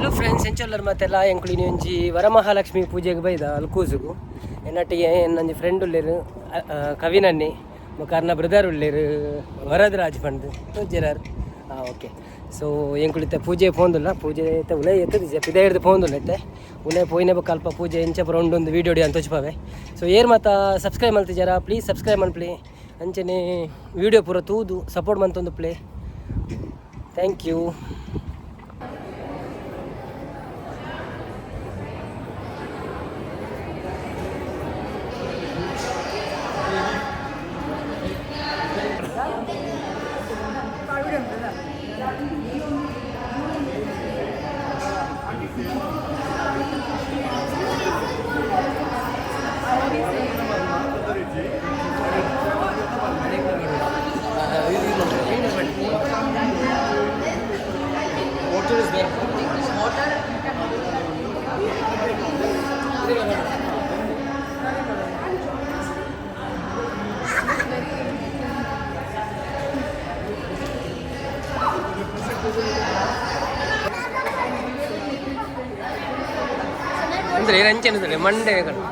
Hello friends ಎಂಚೊಲ್ಲರ್ ಮತ್ತೆಲ್ಲ ಎಂಕ್ಲಿನಿ ಒಂಜಿ ವರಮಹಾಲಕ್ಷ್ಮಿ ಪೂಜೆಗೆ ಬೈದ ಅಲ್ಕೂಸುಗು ಎನ್ನಟ್ಟಿಗೆ ನನ್ನ ಫ್ರೆಂಡ್ ಉಳ್ಳೇರು ಕವಿನನ್ನಿ ಮುಖಾರ್ನ ಬ್ರದರ್ ಉಳ್ಳೇರು, ವರದರಾಜ್ ಪಂಡ್ ಜರಾರ್. ಹಾಂ ಓಕೆ ಸೊ ಎಂಕುಳಿತ ಪೂಜೆ ಪೋಂದುಲ್ಲ, ಪೂಜೆ ಐತೆ ಉಳೆ ಎತ್ತದ ಪಿದೆ ಹಿಡ್ದು ಪೋಂದುಲ್ಲ ಐತೆ. ಉಳೆ ಪೋಯಿನ ಕಲ್ಪ ಪೂಜೆ ಎಂಚ ಪುರ ಉಂಡು ವೀಡಿಯೋ ಡಿ ಅಂತ ತೋಚ್ಪಾವೆ ಸೊ ಏರ್ ಮಾತ ಸಬ್ಸ್ಕ್ರೈಬ್ ಮಲ್ತಿಜಾರ ಪ್ಲೀಸ್ ಸಬ್ಸ್ಕ್ರೈಬ್ ಮನ್ಪ್ಲಿ ಅಂಚನೆ ವೀಡಿಯೋ ಪೂರ ತೂದು ಸಪೋರ್ಟ್ ಮಂತೊಂದು ಪ್ಲೇ. ಥ್ಯಾಂಕ್ ಯು ಅಂದರೆ மண்டே கண்டு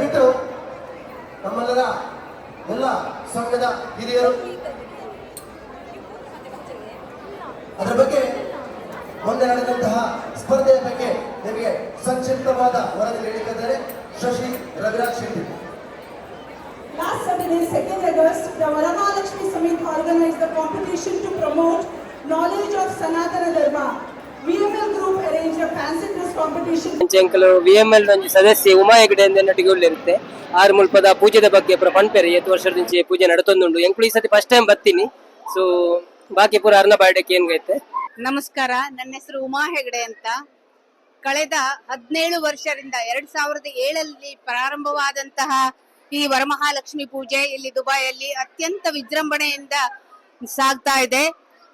ದಯವಿಟ್ಟು ನಮ್ಮೆಲ್ಲರ ಎಲ್ಲ ಸಂಘದ ಹಿರಿಯರು ಅದರ ಬಗ್ಗೆ ಮುಂದೆ ನಡೆದಂತಹ ಸ್ಪರ್ಧೆಯ ಬಗ್ಗೆ ನಿಮಗೆ ಸಂಕ್ಷಿಪ್ತವಾದ ವರದಿ ನೀಡಿದ್ದಾರೆ Shashi Raviraj Shetty Last Saturday, 2nd August, the Varanalakshmi Summit organized the competition to knowledge of Sanatana Dharma. VML group arranged a fancy dress competition. ಅಂಚೆಂಕಲು ವಿ ಎಂ ಎಲ್ ಒಂಜಿ ಸದಸ್ಯೆ ಉಮಾ ಹೆಗಡೆ ಎಂದೇ ಉಳ್ಳಿರುತ್ತೆ ಆರು ಮುಲ್ಪದ ಪೂಜೆದ ಬಗ್ಗೆ ಪುರ ಪನ್ಪೆರೆ ಎತ್ತು ವರ್ಷದ నుంచి ಪೂಜೆ ನಡತೊಂದುಂಡು ಎಂಕ್ಲು ಈ ಸತಿ ಫಸ್ಟ್ ಟೈಮ್ ಬರ್ತೀನಿ. ಸೊ ಬಾಕಿ ಪೂರ ಅರ್ನ ಏನ್ ಏನ್ಗೈತೆ? ನಮಸ್ಕಾರ ನನ್ನ ಹೆಸರು ಉಮಾ ಹೆಗಡೆ ಅಂತ. ಕಳೆದ ಹದಿನೇಳು ವರ್ಷದಿಂದ ಎರಡ್ ಸಾವಿರದ ಏಳಲ್ಲಿ ಪ್ರಾರಂಭವಾದಂತಹ ಈ ವರಮಹಾಲಕ್ಷ್ಮಿ ಪೂಜೆ ಇಲ್ಲಿ ದುಬೈಯಲ್ಲಿ ಅತ್ಯಂತ ವಿಜೃಂಭಣೆಯಿಂದ ಸಾಗ್ತಾ ಇದೆ.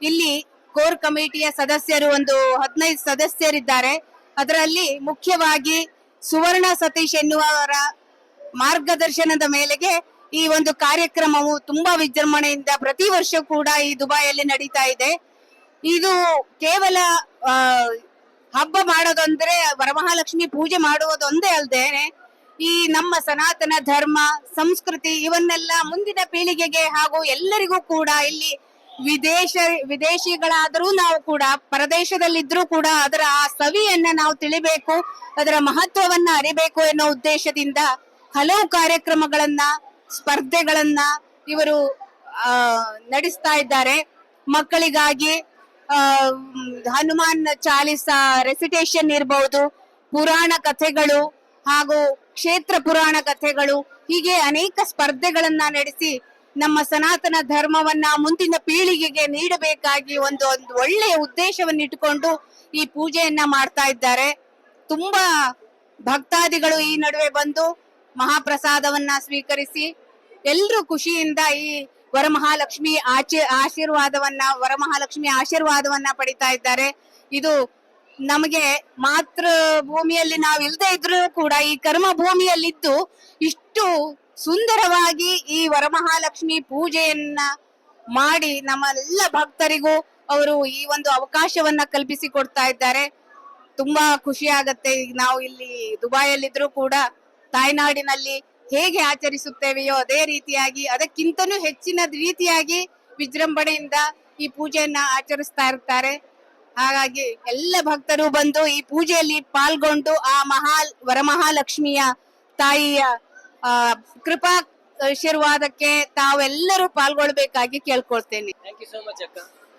ಇಲ್ಲಿ ಕೋರ್ ಕಮಿಟಿಯ ಸದಸ್ಯರು ಒಂದು ಹದಿನೈದು ಸದಸ್ಯರಿದ್ದಾರೆ. ಅದರಲ್ಲಿ ಮುಖ್ಯವಾಗಿ ಸುವರ್ಣ ಸತೀಶ್ ಎನ್ನುವವರ ಮಾರ್ಗದರ್ಶನದ ಮೇಲೆಗೆ ಈ ಒಂದು ಕಾರ್ಯಕ್ರಮವು ತುಂಬಾ ವಿಜೃಂಭಣೆಯಿಂದ ಪ್ರತಿ ವರ್ಷ ಕೂಡ ಈ ದುಬೈಯಲ್ಲಿ ನಡೀತಾ ಇದೆ. ಇದು ಕೇವಲ ಹಬ್ಬ ಮಾಡೋದಂದ್ರೆ ವರಮಹಾಲಕ್ಷ್ಮಿ ಪೂಜೆ ಮಾಡುವುದೊಂದೇ ಅಲ್ಲದೆ ಈ ನಮ್ಮ ಸನಾತನ ಧರ್ಮ, ಸಂಸ್ಕೃತಿ ಇವನ್ನೆಲ್ಲ ಮುಂದಿನ ಪೀಳಿಗೆಗೆ ಹಾಗೂ ಎಲ್ಲರಿಗೂ ಕೂಡ ಇಲ್ಲಿ ವಿದೇಶ, ವಿದೇಶಿಗಳಾದರೂ ನಾವು ಕೂಡ, ಪರದೇಶದಲ್ಲಿದ್ರೂ ಕೂಡ ಅದರ ಆ ಸವಿಯನ್ನ ನಾವು ತಿಳಿಬೇಕು, ಅದರ ಮಹತ್ವವನ್ನ ಅರಿಬೇಕು ಎನ್ನುವ ಉದ್ದೇಶದಿಂದ ಹಲವು ಕಾರ್ಯಕ್ರಮಗಳನ್ನ, ಸ್ಪರ್ಧೆಗಳನ್ನ ಇವರು ನಡೆಸ್ತಾ ಇದ್ದಾರೆ. ಮಕ್ಕಳಿಗಾಗಿ ಹನುಮಾನ್ ಚಾಲಿಸ ರೆಸಿಟೇಷನ್ ಇರಬಹುದು ಪುರಾಣ ಕಥೆಗಳು ಹಾಗೂ ಕ್ಷೇತ್ರ ಪುರಾಣ ಕಥೆಗಳು, ಹೀಗೆ ಅನೇಕ ಸ್ಪರ್ಧೆಗಳನ್ನ ನಡೆಸಿ ನಮ್ಮ ಸನಾತನ ಧರ್ಮವನ್ನ ಮುಂದಿನ ಪೀಳಿಗೆಗೆ ನೀಡಬೇಕಾಗಿ ಒಂದು ಒಂದು ಒಳ್ಳೆಯ ಉದ್ದೇಶವನ್ನು ಇಟ್ಟುಕೊಂಡು ಈ ಪೂಜೆಯನ್ನ ಮಾಡ್ತಾ ಇದ್ದಾರೆ. ತುಂಬಾ ಭಕ್ತಾದಿಗಳು ಈ ನಡುವೆ ಬಂದು ಮಹಾಪ್ರಸಾದವನ್ನ ಸ್ವೀಕರಿಸಿ ಎಲ್ಲರೂ ಖುಷಿಯಿಂದ ಈ ವರಮಹಾಲಕ್ಷ್ಮಿ ಆಚೆ ಆಶೀರ್ವಾದವನ್ನ, ವರಮಹಾಲಕ್ಷ್ಮಿ ಆಶೀರ್ವಾದವನ್ನ ಪಡಿತಾ ಇದ್ದಾರೆ. ಇದು ನಮಗೆ ಮಾತೃ ಭೂಮಿಯಲ್ಲಿ ನಾವು ಇಲ್ಲದೆ ಇದ್ರೂ ಕೂಡ ಈ ಕರ್ಮ ಭೂಮಿಯಲ್ಲಿದ್ದು ಇಷ್ಟು ಸುಂದರವಾಗಿ ಈ ವರಮಹಾಲಕ್ಷ್ಮಿ ಪೂಜೆಯನ್ನ ಮಾಡಿ ನಮ್ಮೆಲ್ಲ ಭಕ್ತರಿಗೂ ಅವರು ಈ ಒಂದು ಅವಕಾಶವನ್ನ ಕಲ್ಪಿಸಿ ಕೊಡ್ತಾ ಇದ್ದಾರೆ. ತುಂಬಾ ಖುಷಿ ಆಗತ್ತೆ. ನಾವು ಇಲ್ಲಿ ದುಬೈಯಲ್ಲಿದ್ರು ಕೂಡ ತಾಯ್ನಾಡಿನಲ್ಲಿ ಹೇಗೆ ಆಚರಿಸುತ್ತೇವೆಯೋ ಅದೇ ರೀತಿಯಾಗಿ, ಅದಕ್ಕಿಂತನೂ ಹೆಚ್ಚಿನ ರೀತಿಯಾಗಿ ವಿಜೃಂಭಣೆಯಿಂದ ಈ ಪೂಜೆಯನ್ನ ಆಚರಿಸ್ತಾ ಇರ್ತಾರೆ. ಹಾಗಾಗಿ ಎಲ್ಲ ಭಕ್ತರು ಬಂದು ಈ ಪೂಜೆಯಲ್ಲಿ ಪಾಲ್ಗೊಂಡು ಆ ಮಹಾ ವರಮಹಾಲಕ್ಷ್ಮಿಯ ತಾಯಿಯ ಕೃಪಾ ಆಶೀರ್ವಾದಕ್ಕೆ ತಾವೆಲ್ಲರೂ ಪಾಲ್ಗೊಳ್ಬೇಕಾಗಿ ಕೇಳ್ಕೊಳ್ತೇನೆ. ಥ್ಯಾಂಕ್ ಯು ಸೋ ಅಕ್ಕ.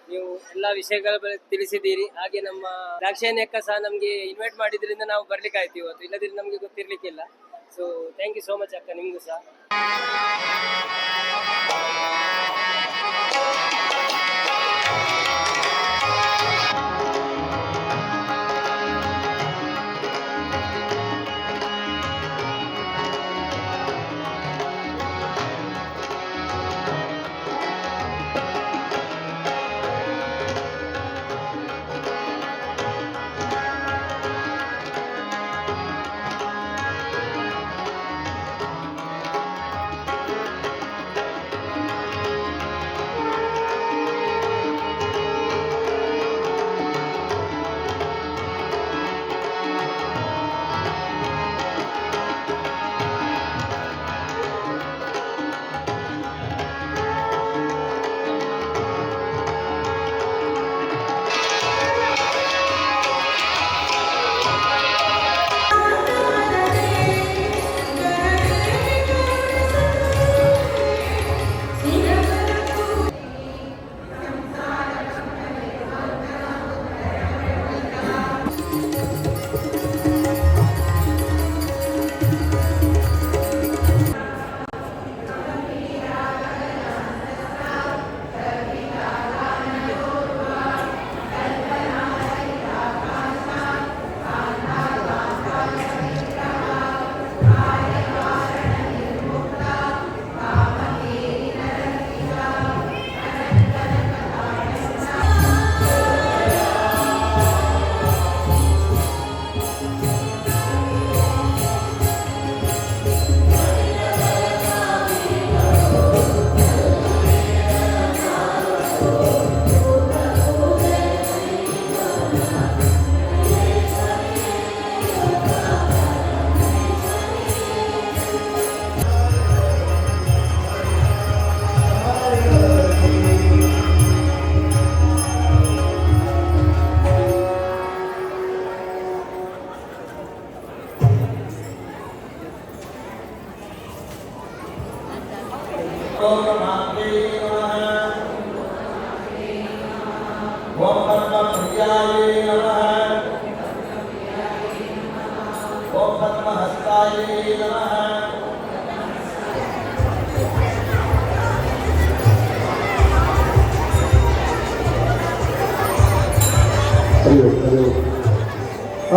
ನೀವು ಎಲ್ಲಾ ವಿಷಯಗಳ ಬಗ್ಗೆ ತಿಳಿಸಿದ್ದೀರಿ. ಹಾಗೆ ನಮ್ಮ ದಾಕ್ಷಾಯಣಿ ಅಕ್ಕ ಸಹ ನಮ್ಗೆ ಇನ್ವೈಟ್ ಮಾಡಿದ್ರಿಂದ ನಾವು ಬರ್ಲಿಕ್ಕೆ ಆಯ್ತು ಇವತ್ತು. ಇಲ್ಲದಿದ್ರೆ ನಮ್ಗೆ ಗೊತ್ತಿರ್ಲಿಕ್ಕಿಲ್ಲ. So thank you so much ಅಕ್ಕ ನಿಮ್ಗೂ ಸಹ.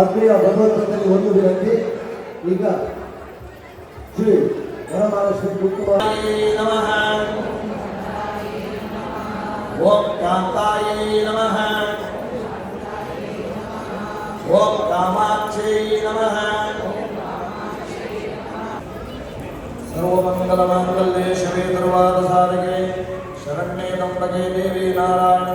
ಆತ್ಮೀಯ ಭಗವಂತನಲ್ಲಿ ಒಂದು ವಿನಂತಿ ಈಗ ಶ್ರೀ ವರಮಹಾಲಕ್ಷ್ಮಿ ಕುಮಾರ್ ಕಾಂತಾಯೇ ನಮಃ ಓಂ ಕಾಂತಾಯೇ ನಮಃ ಓಂ ಕಾಮಾಕ್ಷೇ ನಮಃ ಸರ್ವಮಂಗಲಮಾಂಗಲ್ಯೆ ಶರೇ ದುರ್ವಾದ ಸಾರಿಗೆ ಶರಣ್ಯೇ ನಂಬಗೆ ದೇವಿ ನಾರಾಯಣ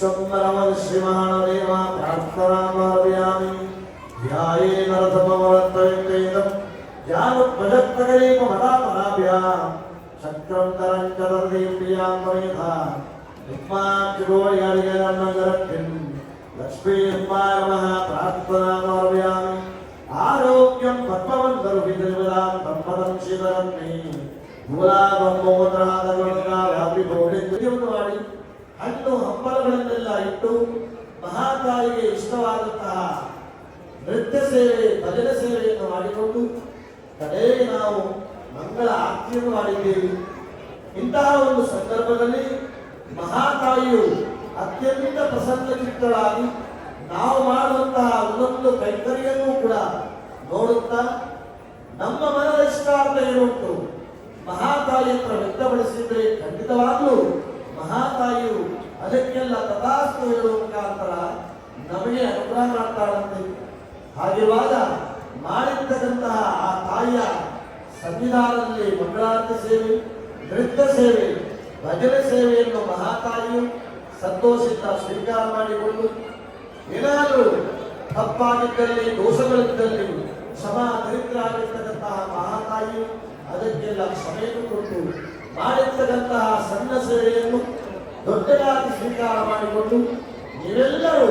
சுந்தரமதிஸ்ரீமகானதேவ பிரார்த்தனாமரவியாமி ध्याये नरथमवरत्तवेत्तेदं यावत्पजत्पगरीपमदापदाभ्यां चक्रं तरं चतुर्दीप्यां वमेधा युग्माक्षिगोयरिगरन्नगरक्तिं लक्ष्मीर्मारमः प्रार्थनामर्व्यामि आरोग्यं पद्मवन्तरुभिदेवदां ब्रह्मदं शिवरन्मे मूलाबम्बोत्रादगुणाभिभोगे वाणि ಹಣ್ಣು ಹಂಬಲಗಳನ್ನೆಲ್ಲ ಇಟ್ಟು ಮಹಾಕಾಳಿಗೆ ಇಷ್ಟವಾದಂತಹ ನೃತ್ಯ ಸೇವೆ, ಭಜನೆ ಸೇವೆಯನ್ನು ಮಾಡಿಕೊಂಡು ಕಡೆಗೆ ನಾವು ಮಂಗಳ ಆರತಿಯನ್ನು ಮಾಡಿದ್ದೇವೆ. ಇಂತಹ ಒಂದು ಸಂದರ್ಭದಲ್ಲಿ ಮಹಾತಾಯಿಯು ಅತ್ಯಂತ ಪ್ರಸನ್ನ ಚಿತ್ತಳಾಗಿ ನಾವು ಮಾಡುವಂತಹ ಒಂದೊಂದು ಕೈಕರಿಯನ್ನು ಕೂಡ ನೋಡುತ್ತಾ ನಮ್ಮ ಮನದ ಇಷ್ಟಾರ್ಥ ಏನುಂಟು ಮಹಾತಾಯಿ ಹತ್ರ ವ್ಯಕ್ತಪಡಿಸಿದ್ರೆ ಖಂಡಿತವಾಗ್ಲೂ ಮಹಾತಾಯಿಯು ಅದಕ್ಕೆಲ್ಲ ತಥಾಸ್ತು ಹೇಳುವ ಮುಖಾಂತರ ನಮಗೆ ಅನುಗ್ರಹ ಮಾಡ್ತಾಳಂತೆ. ಹಾಗಿರುವಾಗ ಮಾಡಿರ್ತಕ್ಕಂತಹ ಆ ತಾಯಿಯ ಸಂವಿಧಾನದಲ್ಲಿ ಮಂಗಳಾರತಿ ಸೇವೆ, ನೃತ್ಯ ಸೇವೆ, ಭಜನೆ ಸೇವೆಯನ್ನು ಮಹಾತಾಯಿಯು ಸಂತೋಷದಿಂದ ಸ್ವೀಕಾರ ಮಾಡಿಕೊಂಡು, ಏನಾದರೂ ತಪ್ಪಾಗಿದ್ದಲ್ಲಿ, ದೋಷಗಳಿದ್ದಲ್ಲಿ, ಕ್ಷಮ ದರಿದ್ರಾಗಿರ್ತಕ್ಕಂತಹ ಮಹಾತಾಯಿಯು ಅದಕ್ಕೆಲ್ಲ ಸಮಯ ಕೊಟ್ಟು ಮಾಡಿರ್ತಕ್ಕಂತಹ ಸಣ್ಣ ಸೇವೆಯನ್ನು ದೊಡ್ಡದಾಗಿ ಸ್ವೀಕಾರ ಮಾಡಿಕೊಂಡು ನೀವೆಲ್ಲರೂ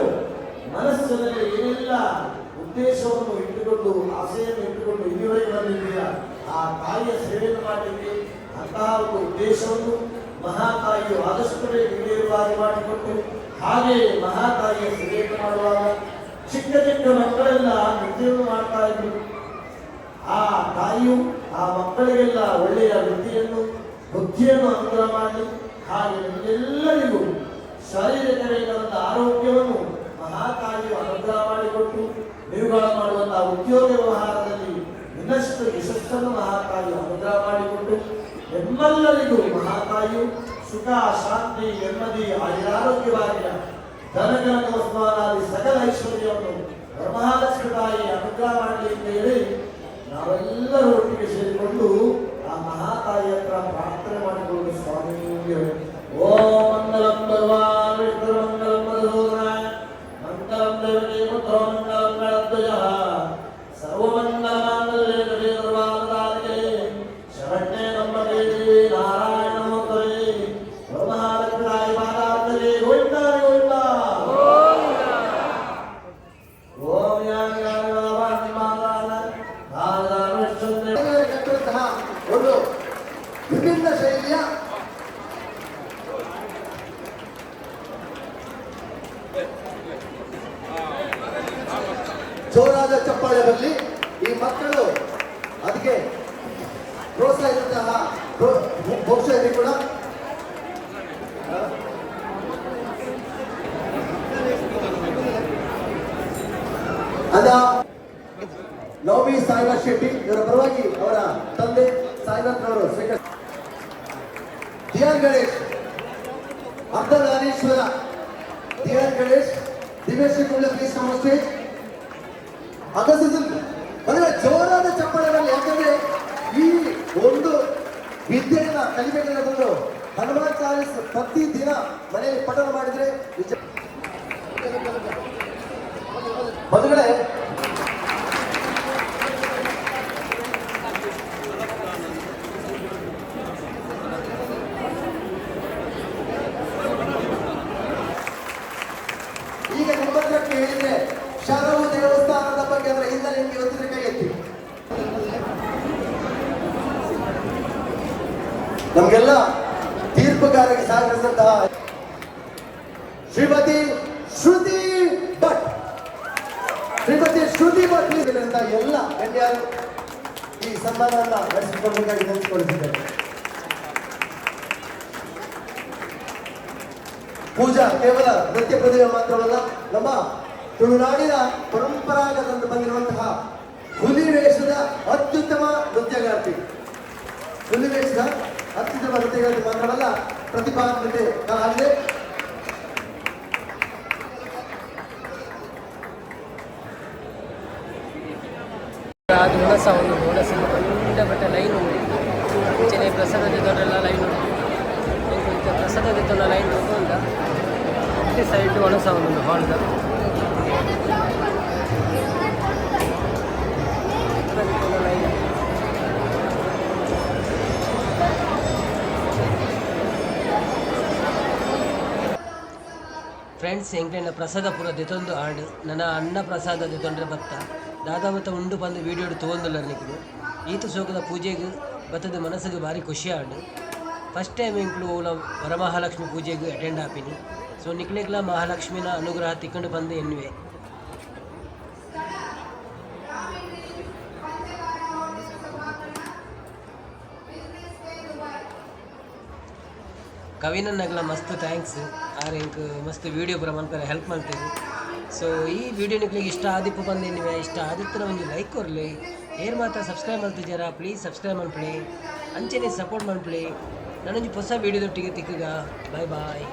ಮನಸ್ಸಿನಲ್ಲಿ ಏನೆಲ್ಲ ಉದ್ದೇಶವನ್ನು ಇಟ್ಟುಕೊಂಡು, ಆಸೆಯನ್ನು ಇಟ್ಟುಕೊಂಡು ಇಲ್ಲಿವರೆಗೆ ಬಂದಿದ್ದೀರಾ, ಆ ತಾಯಿಯ ಸೇವೆಯನ್ನು ಮಾಡಲಿಕ್ಕೆ ಅಂತಹ ಒಂದು ಉದ್ದೇಶವನ್ನು ಮಹಾತಾಯಿಯು ಆದಷ್ಟು ಈಡೇರುವಾಗಿ ಮಾಡಿಕೊಂಡು, ಹಾಗೆ ಮಹಾತಾಯಿಯ ಸೇವೆಯನ್ನು ಮಾಡುವಾಗ ಚಿಕ್ಕ ಚಿಕ್ಕ ಮಕ್ಕಳೆಲ್ಲ ನೃತ್ಯವನ್ನು ಮಾಡ್ತಾ ಇದ್ರು. ಆ ತಾಯಿಯು ಆ ಮಕ್ಕಳಿಗೆಲ್ಲ ಒಳ್ಳೆಯ ವೃತ್ತಿಯನ್ನು ಬುದ್ಧಿಯನ್ನು ಅನುಗ್ರಹ ಮಾಡಿ ಹಾಗೆ ನಿಮಗೆಲ್ಲರಿಗೂ ಶಾರೀರಿಕ ಬೇಕಾದಂತಹ ಆರೋಗ್ಯವನ್ನು ಮಹಾತಾಯಿಯು ಅನುಗ್ರಹ ಮಾಡಿಕೊಟ್ಟು ನೀವುಗಳ ಮಾಡುವಂತಹ ಉದ್ಯೋಗ ವ್ಯವಹಾರದಲ್ಲಿ ಇನ್ನಷ್ಟು ಯಶಸ್ಸನ್ನು ಮಹಾತಾಯಿಯು ಅನುಗ್ರಹ ಮಾಡಿಕೊಟ್ಟು ಎಲ್ಲರಿಗೂ ಮಹಾಕಾಯಿಯು ಸುಖ, ಶಾಂತಿ, ನೆಮ್ಮದಿ ಆಯುರಾರೋಗ್ಯವಾಗಿ ಧನಗಣ ವಸ್ಮಾನಾದಿ ಸಕಲ ಐಶ್ವರ್ಯವನ್ನು ಬ್ರಹ್ಮಲಕ್ಷ್ಮಿ ತಾಯಿ ಅನುಗ್ರಹ ಮಾಡಲಿ ಅಂತ ಹೇಳಿ ನಾವೆಲ್ಲರೂ ಒಟ್ಟಿಗೆ ಸೇರಿಕೊಂಡು ಆ ಮಹಾತಾಯಿ ಹತ್ರ ಪ್ರಾರ್ಥನೆ ಮಾಡಿಕೊಂಡು ಸ್ವಾಮಿ ಓಂ ಸಾಯಿನಾಥ್ ಶೆಟ್ಟಿ, ಇವರ ಪರವಾಗಿ ಅವರ ತಂದೆ ಸಾಯಿನಾಥ್ರವರು ಸ್ವೀಕರಿಸ ದಿಯಾನ್ ಗಣೇಶ್ ಅರ್ಧನಾರೀಶ್ವರ ದಿಯಾನ್ ಗಣೇಶ್ ದಿವ್ಯಶ್ರೀ ಕುಂಬ್ಳೆ ಪ್ಲೀಸ್ ನಮಸ್ತೆ ಅಗಸದಲ್ಲಿ ಅಂದ್ರೆ ಜೋರಾದ ಚಪ್ಪಾಳೆಗಳಲ್ಲಿ ಯಾಕಂದ್ರೆ ಈ ಒಂದು ವಿದ್ಯೆಯನ್ನ ಕಲಿಬೇಕನ್ನೋದೊಂದು ಹನುಮಾನ್ ಚಾಲಿಸ್ ಪ್ರತಿ ದಿನ ಮನೆಯಲ್ಲಿ ಪಠನ ಮಾಡಿದ್ರೆ ನಿಜ ಬಂಧುಗಳೇ ಈಗ ನಿಮ್ಮ ಹತ್ರ ಕೇಳಿದ್ರೆ ಶರವು ದೇವಸ್ಥಾನದ ಬಗ್ಗೆ ಅದರ ಹಿನ್ನೆಲೆ ನಿಮಗೆ ಗೊತ್ತಿದ್ರೆ ಕೈ ಎತ್ತಿ ನಮಗೆಲ್ಲ ತೀರ್ಪುಗಾರಕ್ಕೆ ಸಹಕರಿಸಿದಂತಹ ಶ್ರೀಮತಿ ಶ್ರುತಿ ಭಟ್. ಶ್ರೀಮತಿ ಶ್ರುತಿ ಭಟ್ ಇದರಿಂದ ಎಲ್ಲ ಗಣ್ಯರು ಈ ಸನ್ಮಾನವನ್ನು ನಡೆಸಿಕೊಳ್ಬೇಕಾಗಿ ನೆನೆಸಿಕೊಳ್ಳುತ್ತಿದ್ದಾರೆ ಪೂಜಾ ಕೇವಲ ನೃತ್ಯ ಪ್ರತಿಭೆ ಮಾತ್ರವಲ್ಲ, ನಮ್ಮ ತುಳುನಾಡಿನ ಪರಂಪರಾಗತ ಬಂದಿರುವಂತಹ ಹುಲಿ ವೇಷದ ಅತ್ಯುತ್ತಮ ನೃತ್ಯಗಾರ್ತಿ. ಹುಲಿ ವೇಷದ ವ್ಯಕ್ತಿತ್ವ ಕಥೆಗಳಲ್ಲಿ ಮಾತನಾಡಲ್ಲ ಪ್ರತಿಭಾತ್ಮತೆ ಆಗಿದೆ ಅದು ಹುಣಸ ಒಂದು ಹುಣಸ ಬಟ್ಟೆ ಲೈನು ಮುಂಚೆನೇ ಪ್ರಸಾದ ತೆಗೆದವರೆಲ್ಲ ಲೈನ್ ಪ್ರಸಾದ ತೆಗೆದವನ್ನ ಲೈನ್ ತಗೊಂಡ ಸೈಡ್ ಹುಣಸ ಒಂದು ಹಾಳ್ದ ಫ್ರೆಂಡ್ಸ್ ಎಂಕ್ಲೆನ ಪ್ರಸಾದ ಪೂರ ದೆತೊಂದು ಆಂಡ್ ನನ್ನ ಅಣ್ಣ ಪ್ರಸಾದ ದೆತೊಂಡ್ರೆ ಬತ್ತ ದಾದಾ ಬತ್ತ ಉಂಡು ಬಂದು ವೀಡಿಯೋ ತೊಗೊಂದುಲ್ಲ ನಿಕ್ಲು ಈತ ಸೋಕದ ಪೂಜೆಗೆ ಬತ್ತದ ಮನಸ್ಸಿಗೆ ಭಾರಿ ಖುಷಿ ಆಂಡ್ ಫಸ್ಟ್ ಟೈಮ್ ಇಂಕ್ಲು ಓಲ ವರಮಹಾಲಕ್ಷ್ಮಿ ಪೂಜೆಗೆ ಅಟೆಂಡ್ ಆಪಿನಿ. ಸೊ ನಿಕ್ಲೆಗ್ಲ ಮಹಾಲಕ್ಷ್ಮಿನ ಅನುಗ್ರಹ ತಿಕ್ಕೊಂಡು ಬಂದು ಎನ್ನುವೆ. ಕವಿನನ್ನಾಗಲ ಮಸ್ತ್ ಥ್ಯಾಂಕ್ಸ್ ಆರ್ ಇಂಕ್ ಮಸ್ತ್ ವೀಡಿಯೋ ಪೂರ ಹೆಲ್ಪ್ ಮಾಡ್ತೀವಿ. ಸೊ ಈ ವಿಡಿಯೋ ನಿಕ್ಲಿಗೆ ಇಷ್ಟ ಆದಿಪ್ಪು ಬಂದೇನಿವೆ ಇಷ್ಟ ಆದಿತ್ತರ ಒಂದು ಲೈಕ್ ಕೊರಲಿ ಏರ್ ಮಾತ್ರ ಸಬ್ಸ್ಕ್ರೈಬ್ ಮಾಡ್ತಿದ್ದಾರಾ ಪ್ಲೀಸ್ ಸಬ್ಸ್ಕ್ರೈಬ್ ಮಾಡ್ಬಿಡಿ. ಅಂಚೆನೆ ಸಪೋರ್ಟ್ ಮಾಡ್ಬಿಡಿ. ನಾನೊಂದು ಹೊಸ ವೀಡಿಯೋದೊಟ್ಟಿಗೆ ತಿಕ್ಕಗ. ಬಾಯ್ ಬಾಯ್